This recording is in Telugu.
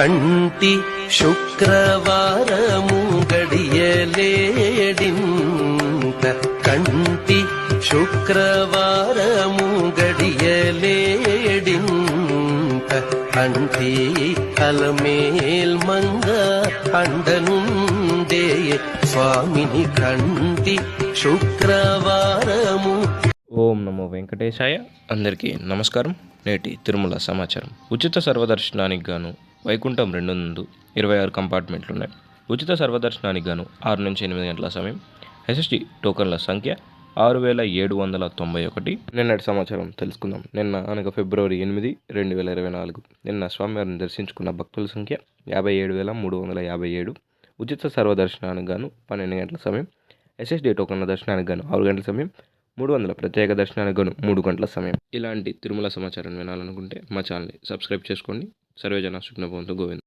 కంటి శుక్రవారము గడియలేడింత. కంటి శుక్రవారము గడియలేడింత. అంటి అలమేల్ మంగ అండనుండే స్వామిని కంటి శుక్రవారము. ఓం నమో వెంకటేశాయ. అందరికీ నమస్కారం. నేటి తిరుమల సమాచారం. ఉచిత సర్వదర్శనానికి గాను వైకుంఠం రెండు నందు ఇరవై ఆరు కంపార్ట్మెంట్లు ఉన్నాయి ఉచిత సర్వదర్శనానికి గాను ఆరు నుంచి ఎనిమిది గంటల సమయం. ఎస్ఎస్టి టోకన్ల సంఖ్య ఆరు వేల ఏడు వందల తొంభై ఒకటి. నిన్నటి సమాచారం తెలుసుకుందాం. నిన్న అనగా ఫిబ్రవరి ఎనిమిది రెండు వేల ఇరవై నాలుగు. నిన్న స్వామివారిని దర్శించుకున్న భక్తుల సంఖ్య యాభై ఏడు వేల మూడు వందల యాభై ఏడు. ఉచిత సర్వదర్శనానికి గాను పన్నెండు గంటల సమయం. ఎస్ఎస్డి టోకన్ల దర్శనానికి గాను ఆరు గంటల సమయం. మూడు వందల ప్రత్యేక దర్శనానికి గాను మూడు గంటల సమయం. ఇలాంటి తిరుమల సమాచారం వినాలనుకుంటే మా ఛానల్ని సబ్స్క్రైబ్ చేసుకోండి. ಸರ್ವೇ ಜನ ಸುಖಿನೋ ಭವಂತು ಗೋವಿಂದ